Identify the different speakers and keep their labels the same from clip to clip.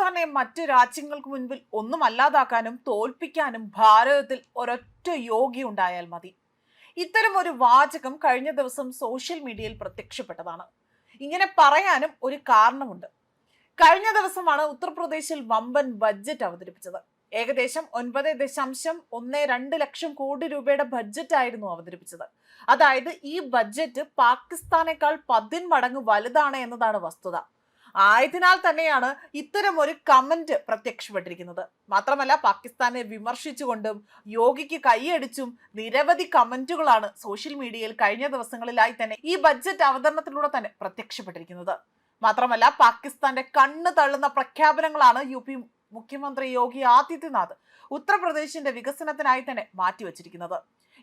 Speaker 1: പാകിസ്ഥാനെ മറ്റു രാജ്യങ്ങൾക്ക് മുൻപിൽ ഒന്നും അല്ലാതാക്കാനും തോൽപ്പിക്കാനും ഭാരതത്തിൽ ഒരൊറ്റ യോഗി ഉണ്ടായാൽ മതി. ഇത്തരം ഒരു വാചകം കഴിഞ്ഞ ദിവസം സോഷ്യൽ മീഡിയയിൽ പ്രത്യക്ഷപ്പെട്ടതാണ്. ഇങ്ങനെ പറയാനും ഒരു കാരണമുണ്ട്. കഴിഞ്ഞ ദിവസമാണ് ഉത്തർപ്രദേശിൽ വമ്പൻ ബഡ്ജറ്റ് അവതരിപ്പിച്ചത്. ഏകദേശം ഒൻപത് ദശാംശം ഒന്ന് രണ്ട് ലക്ഷം കോടി രൂപയുടെ ബഡ്ജറ്റ് ആയിരുന്നു അവതരിപ്പിച്ചത്. അതായത് ഈ ബഡ്ജറ്റ് പാകിസ്ഥാനേക്കാൾ പതിന്മടങ്ങ് വലുതാണ് എന്നതാണ് വസ്തുത. ആയതിനാൽ തന്നെയാണ് ഇത്തരം ഒരു കമന്റ് പ്രത്യക്ഷപ്പെട്ടിരിക്കുന്നത്. മാത്രമല്ല പാകിസ്ഥാനെ വിമർശിച്ചുകൊണ്ടും യോഗിക്ക് കൈയടിച്ചും നിരവധി കമന്റുകളാണ് സോഷ്യൽ മീഡിയയിൽ കഴിഞ്ഞ ദിവസങ്ങളിലായി തന്നെ ഈ ബഡ്ജറ്റ് അവതരണത്തിലൂടെ തന്നെ പ്രത്യക്ഷപ്പെട്ടിരിക്കുന്നത്. മാത്രമല്ല പാകിസ്ഥാന്റെ കണ്ണ് തള്ളുന്ന പ്രഖ്യാപനങ്ങളാണ് യു പി മുഖ്യമന്ത്രി യോഗി ആദിത്യനാഥ് ഉത്തർപ്രദേശിന്റെ വികസനത്തിനായി തന്നെ മാറ്റിവെച്ചിരിക്കുന്നത്.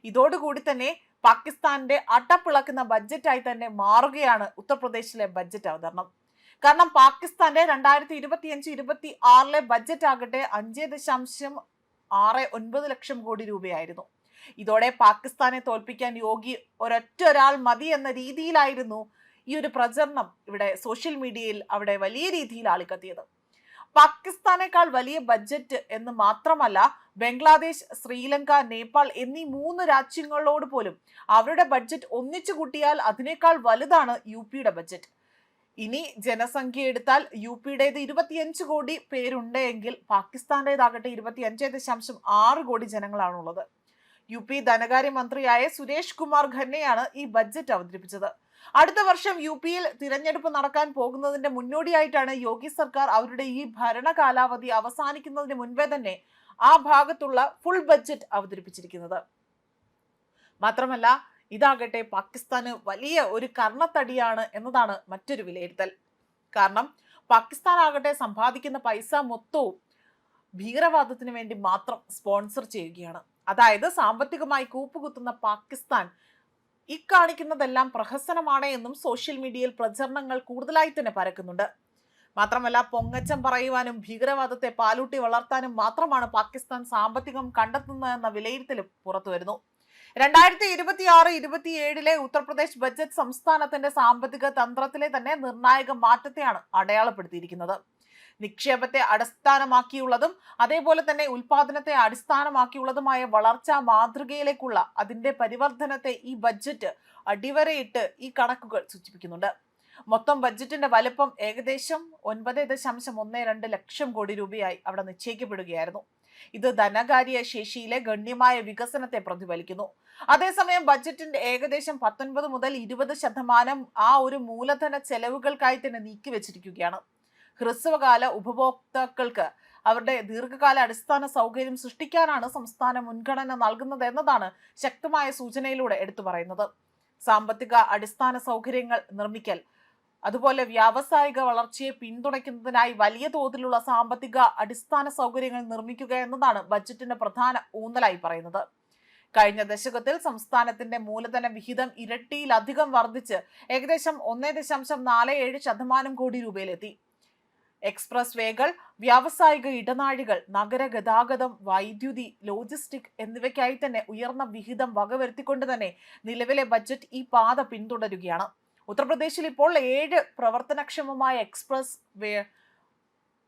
Speaker 1: ഇതോടുകൂടി തന്നെ പാകിസ്ഥാന്റെ അട്ടപ്പിളക്കുന്ന ബഡ്ജറ്റായി തന്നെ മാറുകയാണ് ഉത്തർപ്രദേശിലെ ബഡ്ജറ്റ് അവതരണം. കാരണം പാകിസ്ഥാന്റെ രണ്ടായിരത്തി ഇരുപത്തിയഞ്ച് ഇരുപത്തി ആറിലെ ബഡ്ജറ്റ് ആകട്ടെ അഞ്ച് ദശാംശം ആറ് ഒൻപത് ലക്ഷം കോടി രൂപയായിരുന്നു. ഇതോടെ പാകിസ്ഥാനെ തോൽപ്പിക്കാൻ യോഗി ഒരൊറ്റ ഒരാൾ മതി എന്ന രീതിയിലായിരുന്നു ഈ ഒരു പ്രചരണം ഇവിടെ സോഷ്യൽ മീഡിയയിൽ അവിടെ വലിയ രീതിയിൽ ആളിക്കത്തിയത്. പാകിസ്ഥാനേക്കാൾ വലിയ ബഡ്ജറ്റ് എന്ന് മാത്രമല്ല ബംഗ്ലാദേശ് ശ്രീലങ്ക നേപ്പാൾ എന്നീ മൂന്ന് രാജ്യങ്ങളോട് പോലും അവരുടെ ബഡ്ജറ്റ് ഒന്നിച്ചു കൂട്ടിയാൽ അതിനേക്കാൾ വലുതാണ് യു പിയുടെ ബഡ്ജറ്റ് ഇനി ജനസംഖ്യ എടുത്താൽ യു പിയുടേത് ഇരുപത്തിയഞ്ച് കോടി പേരുണ്ട് എങ്കിൽ ഇരുപത്തി ഇരുപത്തിയഞ്ച് ദശാംശം ആറ് കോടി ജനങ്ങളാണുള്ളത്. യു പി ധനകാര്യമന്ത്രിയായ സുരേഷ് കുമാർ ഖന്നയാണ് ഈ ബജറ്റ് അവതരിപ്പിച്ചത്. അടുത്ത വർഷം യു പിയിൽ തിരഞ്ഞെടുപ്പ് നടക്കാൻ പോകുന്നതിന്റെ മുന്നോടിയായിട്ടാണ് യോഗി സർക്കാർ അവരുടെ ഈ ഭരണകാലാവധി അവസാനിക്കുന്നതിന് മുൻപേ തന്നെ ആ ഭാഗത്തുള്ള ഫുൾ ബജറ്റ് അവതരിപ്പിച്ചിരിക്കുന്നത്. മാത്രമല്ല ഇതാകട്ടെ പാകിസ്ഥാന് വലിയ ഒരു കർണത്തടിയാണ് എന്നതാണ് മറ്റൊരു വിലയിരുത്തൽ. കാരണം പാകിസ്ഥാൻ ആകട്ടെ സമ്പാദിക്കുന്ന പൈസ മൊത്തവും ഭീകരവാദത്തിന് വേണ്ടി മാത്രം സ്പോൺസർ ചെയ്യുകയാണ്. അതായത് സാമ്പത്തികമായി കൂപ്പുകുത്തുന്ന പാകിസ്ഥാൻ ഇക്കാണിക്കുന്നതെല്ലാം പ്രഹസനമാണ് എന്നും സോഷ്യൽ മീഡിയയിൽ പ്രചരണങ്ങൾ കൂടുതലായി തന്നെ പരക്കുന്നുണ്ട്. മാത്രമല്ല പൊങ്ങച്ചം പറയുവാനും ഭീകരവാദത്തെ പാലൂട്ടി വളർത്താനും മാത്രമാണ് പാകിസ്ഥാൻ സാമ്പത്തികം കണ്ടെത്തുന്നതെന്ന വിലയിരുത്തലും പുറത്തുവരുന്നു. രണ്ടായിരത്തി ഇരുപത്തി ആറ് ഇരുപത്തിയേഴിലെ ഉത്തർപ്രദേശ് ബജറ്റ് സംസ്ഥാനത്തിന്റെ സാമ്പത്തിക തന്ത്രത്തിലെ തന്നെ നിർണായക മാറ്റത്തെയാണ് അടയാളപ്പെടുത്തിയിരിക്കുന്നത്. നിക്ഷേപത്തെ അടിസ്ഥാനമാക്കിയുള്ളതും അതേപോലെ തന്നെ ഉൽപാദനത്തെ അടിസ്ഥാനമാക്കിയുള്ളതുമായ വളർച്ചാ മാതൃകയിലേക്കുള്ള അതിന്റെ പരിവർത്തനത്തെ ഈ ബജറ്റ് അടിവരയിട്ട് ഈ കണക്കുകൾ സൂചിപ്പിക്കുന്നുണ്ട്. മൊത്തം ബജറ്റിന്റെ വലിപ്പം ഏകദേശം ഒൻപത് ദശാംശം ഒന്ന് രണ്ട് ലക്ഷം കോടി രൂപയായി അവിടെ നിശ്ചയിക്കപ്പെടുകയായിരുന്നു. ഇത് ധനകാര്യ ശേഷിയിലെ ഗണ്യമായ വികസനത്തെ പ്രതിഫലിക്കുന്നു. അതേസമയം ബജറ്റിന്റെ ഏകദേശം പത്തൊൻപത് മുതൽ ഇരുപത് ശതമാനം ആ ഒരു മൂലധന ചെലവുകൾക്കായി തന്നെ നീക്കിവെച്ചിരിക്കുകയാണ് ഹ്രസ്വകാല ഉപഭോക്താക്കൾക്ക് അവരുടെ ദീർഘകാല അടിസ്ഥാന സൗകര്യം സൃഷ്ടിക്കാനാണ് സംസ്ഥാനം മുൻഗണന നൽകുന്നത് എന്നതാണ് ശക്തമായ സൂചനയിലൂടെ എടുത്തു പറയുന്നത്. സാമ്പത്തിക അടിസ്ഥാന സൗകര്യങ്ങൾ നിർമ്മിക്കൽ അതുപോലെ വ്യാവസായിക വളർച്ചയെ പിന്തുണയ്ക്കുന്നതിനായി വലിയ തോതിലുള്ള സാമ്പത്തിക അടിസ്ഥാന സൗകര്യങ്ങൾ നിർമ്മിക്കുക എന്നതാണ് ബജറ്റിന്റെ പ്രധാന ഊന്നലായി പറയുന്നത്. കഴിഞ്ഞ ദശകത്തിൽ സംസ്ഥാനത്തിന്റെ മൂലധന വിഹിതം ഇരട്ടിയിലധികം വർദ്ധിച്ച് ഏകദേശം ഒന്നേ ദശാംശം നാല് ഏഴ് ശതമാനം കോടി രൂപയിലെത്തി. എക്സ്പ്രസ് വേകൾ വ്യാവസായിക ഇടനാഴികൾ നഗര ഗതാഗതം വൈദ്യുതി ലോജിസ്റ്റിക് എന്നിവയ്ക്കായി തന്നെ ഉയർന്ന വിഹിതം വകവരുത്തിക്കൊണ്ട് തന്നെ നിലവിലെ ബജറ്റ് ഈ പാത പിന്തുടരുകയാണ്. ഉത്തർപ്രദേശിൽ ഇപ്പോൾ ഏഴ് പ്രവർത്തനക്ഷമമായ എക്സ്പ്രസ് വേ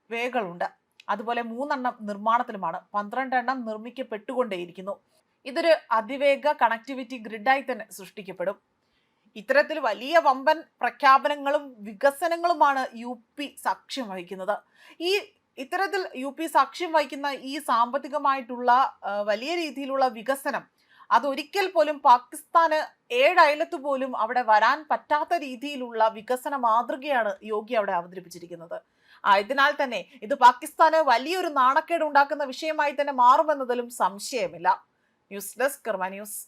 Speaker 1: വേകളുണ്ട്. അതുപോലെ മൂന്നെണ്ണം നിർമ്മാണത്തിലുമാണ്. പന്ത്രണ്ടെണ്ണം നിർമ്മിക്കപ്പെട്ടുകൊണ്ടേയിരിക്കുന്നു. ഇതൊരു അതിവേഗ കണക്ടിവിറ്റി ഗ്രിഡായി തന്നെ സൃഷ്ടിക്കപ്പെടും. ഇത്തരത്തിൽ വലിയ വമ്പൻ പ്രഖ്യാപനങ്ങളും വികസനങ്ങളുമാണ് യു പി സാക്ഷ്യം വഹിക്കുന്നത്. ഈ ഇത്തരത്തിൽ യു പി സാക്ഷ്യം വഹിക്കുന്ന ഈ സാമ്പത്തികമായിട്ടുള്ള വലിയ രീതിയിലുള്ള വികസനം അതൊരിക്കൽ പോലും പാകിസ്ഥാന് ഏഴയലത്ത് പോലും അവിടെ വരാൻ പറ്റാത്ത രീതിയിലുള്ള വികസന മാതൃകയാണ് യോഗി അവിടെ അവതരിപ്പിച്ചിരിക്കുന്നത്. ആയതിനാൽ തന്നെ ഇത് പാകിസ്ഥാന് വലിയൊരു നാണക്കേട് ഉണ്ടാക്കുന്ന വിഷയമായി തന്നെ മാറുമെന്നതിലും സംശയമില്ല. News desk Karma news.